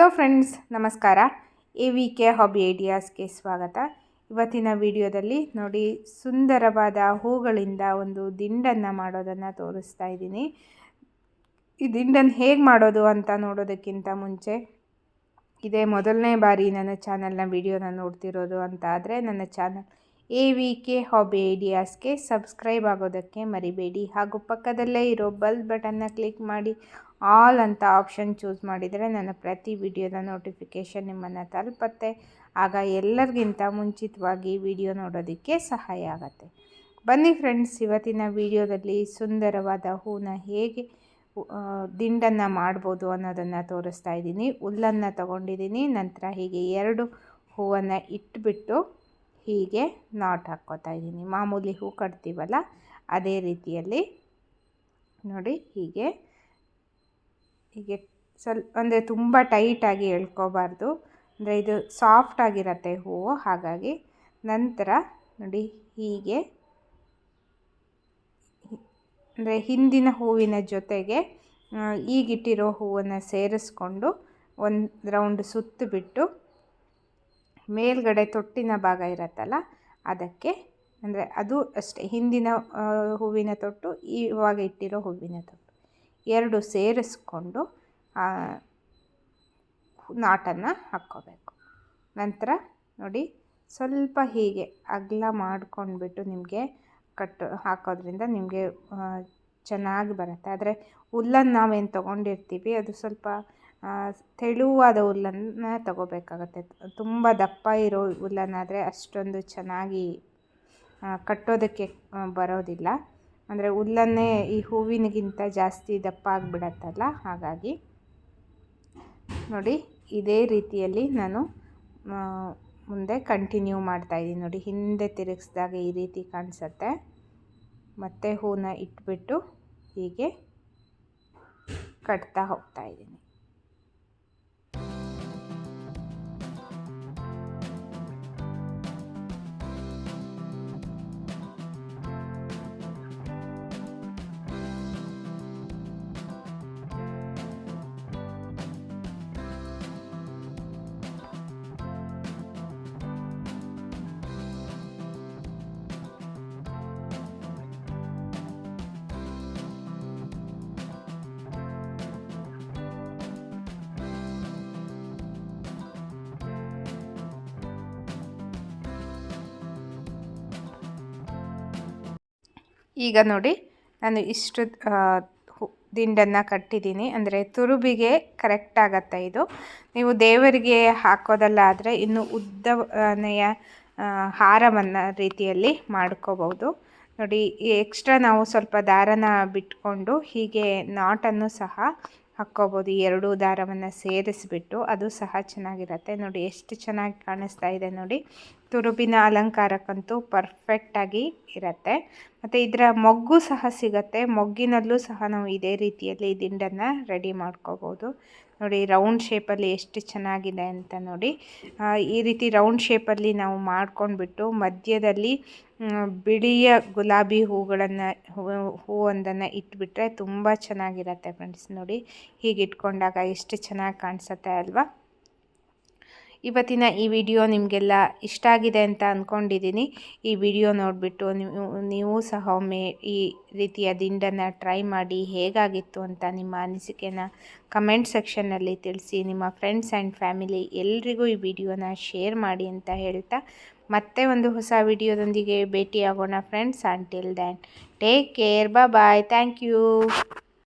Hello friends ನಮಸ್ಕಾರ. A V K hobby ಐಡಿಯಾಸ್ಗೆ ಸ್ವಾಗತ. ಇವತ್ತಿನ ವಿಡಿಯೋದಲ್ಲಿ ನೋಡಿ ಸುಂದರವಾದ ಹೂಗಳಿಂದ ಒಂದು ದಿಂಡನ್ನು ಮಾಡೋದನ್ನು ತೋರಿಸ್ತಾ ಇದ್ದೀನಿ. ಈ ದಿಂಡನ್ನು ಹೇಗೆ ಮಾಡೋದು ಅಂತ ನೋಡೋದಕ್ಕಿಂತ ಮುಂಚೆ ಇದೇ ಮೊದಲನೇ ಬಾರಿ ನನ್ನ ಚಾನಲ್ನ ವಿಡಿಯೋನ ನೋಡ್ತಿರೋದು ಅಂತ ಆದರೆ ನನ್ನ channel A V K hobby ಐಡಿಯಾಸ್ಗೆ subscribe ಆಗೋದಕ್ಕೆ ಮರಿಬೇಡಿ. ಹಾಗೂ ಪಕ್ಕದಲ್ಲೇ ಇರೋ ಬಲ್ಬ್ ಬಟನ್ನ ಕ್ಲಿಕ್ ಮಾಡಿ. ಆಲ್ ಅಂತ ಆಪ್ಷನ್ ಚೂಸ್ ಮಾಡಿದರೆ ನನ್ನ ಪ್ರತಿ ವಿಡಿಯೋದ ನೋಟಿಫಿಕೇಷನ್ ನಿಮ್ಮನ್ನು ತಲುಪತ್ತೆ. ಆಗ ಎಲ್ಲರಿಗಿಂತ ಮುಂಚಿತವಾಗಿ ವಿಡಿಯೋ ನೋಡೋದಕ್ಕೆ ಸಹಾಯ ಆಗುತ್ತೆ. ಬನ್ನಿ ಫ್ರೆಂಡ್ಸ್, ಇವತ್ತಿನ ವಿಡಿಯೋದಲ್ಲಿ ಸುಂದರವಾದ ಹೂನ ಹೇಗೆ ದಿಂಡನ್ನು ಮಾಡ್ಬೋದು ಅನ್ನೋದನ್ನು ತೋರಿಸ್ತಾ ಇದ್ದೀನಿ. ಹುಲ್ಲನ್ನು ತಗೊಂಡಿದ್ದೀನಿ. ನಂತರ ಹೀಗೆ ಎರಡು ಹೂವನ್ನು ಇಟ್ಬಿಟ್ಟು ಹೀಗೆ ನಾಟ್ ಹಾಕ್ಕೋತಾ ಇದ್ದೀನಿ. ಮಾಮೂಲಿ ಹೂ ಕಟ್ತೀವಲ್ಲ, ಅದೇ ರೀತಿಯಲ್ಲಿ ನೋಡಿ ಹೀಗೆ ಹೀಗೆ ಸ್ವಲ್ಪ ಅಂದರೆ ತುಂಬ ಟೈಟಾಗಿ ಎಳ್ಕೋಬಾರ್ದು. ಅಂದರೆ ಇದು ಸಾಫ್ಟ್ ಆಗಿರತ್ತೆ ಹೂವು ಹಾಗಾಗಿ ನಂತರ ನೋಡಿ ಹೀಗೆ, ಅಂದರೆ ಹಿಂದಿನ ಹೂವಿನ ಜೊತೆಗೆ ಈಗಿಟ್ಟಿರೋ ಹೂವನ್ನು ಸೇರಿಸ್ಕೊಂಡು ಒಂದು ರೌಂಡ್ ಸುತ್ತು ಬಿಟ್ಟು ಮೇಲ್ಗಡೆ ತೊಟ್ಟಿನ ಭಾಗ ಇರತ್ತಲ್ಲ, ಅದಕ್ಕೆ ಅಂದರೆ ಅದು ಅಷ್ಟೇ, ಹಿಂದಿನ ಹೂವಿನ ತೊಟ್ಟು, ಇವಾಗ ಇಟ್ಟಿರೋ ಹೂವಿನ ತೊಟ್ಟು. ಎರಡು ಸೇರಿಸ್ಕೊಂಡು ನಾಟನ್ನು ಹಾಕ್ಕೋಬೇಕು. ನಂತರ ನೋಡಿ, ಸ್ವಲ್ಪ ಹೀಗೆ ಅಗಲ ಮಾಡ್ಕೊಂಡ್ಬಿಟ್ಟು ನಿಮಗೆ ಕಟ್ಟು, ಹಾಕೋದ್ರಿಂದ ನಿಮಗೆ ಚೆನ್ನಾಗಿ ಬರುತ್ತೆ. ಆದರೆ ಹುಲ್ಲನ್ನು ನಾವೇನು ತೊಗೊಂಡಿರ್ತೀವಿ, ಅದು ಸ್ವಲ್ಪ ತೆಳುವಾದ ಹುಲ್ಲನ್ನು ತಗೋಬೇಕಾಗುತ್ತೆ. ತುಂಬ ದಪ್ಪ ಇರೋ ಹುಲ್ಲನ್ನಾದರೆ ಅಷ್ಟೊಂದು ಚೆನ್ನಾಗಿ ಕಟ್ಟೋದಕ್ಕೆ ಬರೋದಿಲ್ಲ. ಅಂದರೆ ಹುಲ್ಲನ್ನೇ ಈ ಹೂವಿನಗಿಂತ ಜಾಸ್ತಿ ದಪ್ಪ ಆಗಿಬಿಡತ್ತಲ್ಲ? ಹಾಗಾಗಿ ನೋಡಿ, ಇದೇ ರೀತಿಯಲ್ಲಿ ನಾನು ಮುಂದೆ ಕಂಟಿನ್ಯೂ ಮಾಡ್ತಾಯಿದ್ದೀನಿ ನೋಡಿ, ಹಿಂದೆ ತಿರುಗಿಸಿದಾಗ ಈ ರೀತಿ ಕಾಣಿಸುತ್ತೆ. ಮತ್ತೆ ಹೂನ ಇಟ್ಬಿಟ್ಟು ಹೀಗೆ ಕಟ್ತಾ ಹೋಗ್ತಾಯಿದ್ದೀನಿ ಈಗ ನೋಡಿ, ನಾನು ಇಷ್ಟು ದಿಂಡನ್ನು ಕಟ್ಟಿದ್ದೀನಿ. ಅಂದರೆ ತುರುಬಿಗೆ ಕರೆಕ್ಟ್ ಆಗತ್ತೆ ಇದು. ನೀವು ದೇವರಿಗೆ ಹಾಕೋದಲ್ಲ ಆದರೆ ಇನ್ನು ಉದ್ದನೆಯ ಹಾರವನ್ನು ರೀತಿಯಲ್ಲಿ ಮಾಡ್ಕೋಬೋದು ನೋಡಿ ಎಕ್ಸ್ಟ್ರಾ ನಾವು ಸ್ವಲ್ಪ ದಾರನ ಬಿಟ್ಕೊಂಡು ಹೀಗೆ ನಾಟನ್ನು ಸಹ ಹಾಕ್ಕೋಬೋದು. ಎರಡು ದಾರವನ್ನು ಸೇರಿಸ್ಬಿಟ್ಟು ಅದು ಸಹ ಚೆನ್ನಾಗಿರುತ್ತೆ. ನೋಡಿ ಎಷ್ಟು ಚೆನ್ನಾಗಿ ಕಾಣಿಸ್ತಾ ಇದೆ ನೋಡಿ. ತುರುಬಿನ ಅಲಂಕಾರಕ್ಕಂತೂ ಪರ್ಫೆಕ್ಟಾಗಿ ಇರುತ್ತೆ. ಮತ್ತು ಇದರ ಮೊಗ್ಗು ಸಹ ಸಿಗುತ್ತೆ. ಮೊಗ್ಗಿನಲ್ಲೂ ಸಹ ನಾವು ಇದೇ ರೀತಿಯಲ್ಲಿ ದಿಂಡನ್ನು ರೆಡಿ ಮಾಡ್ಕೋಬೋದು. ನೋಡಿ ರೌಂಡ್ ಶೇಪಲ್ಲಿ ಎಷ್ಟು ಚೆನ್ನಾಗಿದೆ ಅಂತ ನೋಡಿ. ಈ ರೀತಿ ರೌಂಡ್ ಶೇಪಲ್ಲಿ ನಾವು ಮಾಡ್ಕೊಂಡ್ಬಿಟ್ಟು ಮಧ್ಯದಲ್ಲಿ ಬಿಳಿಯ ಗುಲಾಬಿ ಹೂಗಳನ್ನು ಹೂವೊಂದನ್ನು ಇಟ್ಬಿಟ್ರೆ ತುಂಬ ಚೆನ್ನಾಗಿರುತ್ತೆ ಫ್ರೆಂಡ್ಸ್ ನೋಡಿ. ಹೀಗೆ ಇಟ್ಕೊಂಡಾಗ ಎಷ್ಟು ಚೆನ್ನಾಗಿ ಕಾಣಿಸುತ್ತೆ ಅಲ್ವಾ? ಇವತ್ತಿನ ಈ ವಿಡಿಯೋ ನಿಮಗೆಲ್ಲ ಇಷ್ಟ ಆಗಿದೆ ಅಂತ ಅಂದ್ಕೊಂಡಿದ್ದೀನಿ ಈ ವಿಡಿಯೋ ನೋಡಿಬಿಟ್ಟು ನೀವು ನೀವು ಸಹ ಒಮ್ಮೆ ಈ ರೀತಿಯ ದಿಂಡನ್ನು ಟ್ರೈ ಮಾಡಿ ಹೇಗಾಗಿತ್ತು ಅಂತ ನಿಮ್ಮ ಅನಿಸಿಕೆನ ಕಮೆಂಟ್ ಸೆಕ್ಷನ್ನಲ್ಲಿ ತಿಳಿಸಿ. ನಿಮ್ಮ ಫ್ರೆಂಡ್ಸ್ ಆ್ಯಂಡ್ ಫ್ಯಾಮಿಲಿ ಎಲ್ರಿಗೂ ಈ ವಿಡಿಯೋನ ಶೇರ್ ಮಾಡಿ ಅಂತ ಹೇಳ್ತಾ ಮತ್ತೆ ಒಂದು ಹೊಸ ವಿಡಿಯೋದೊಂದಿಗೆ ಭೇಟಿಯಾಗೋಣ friends. Until then take care bye thank you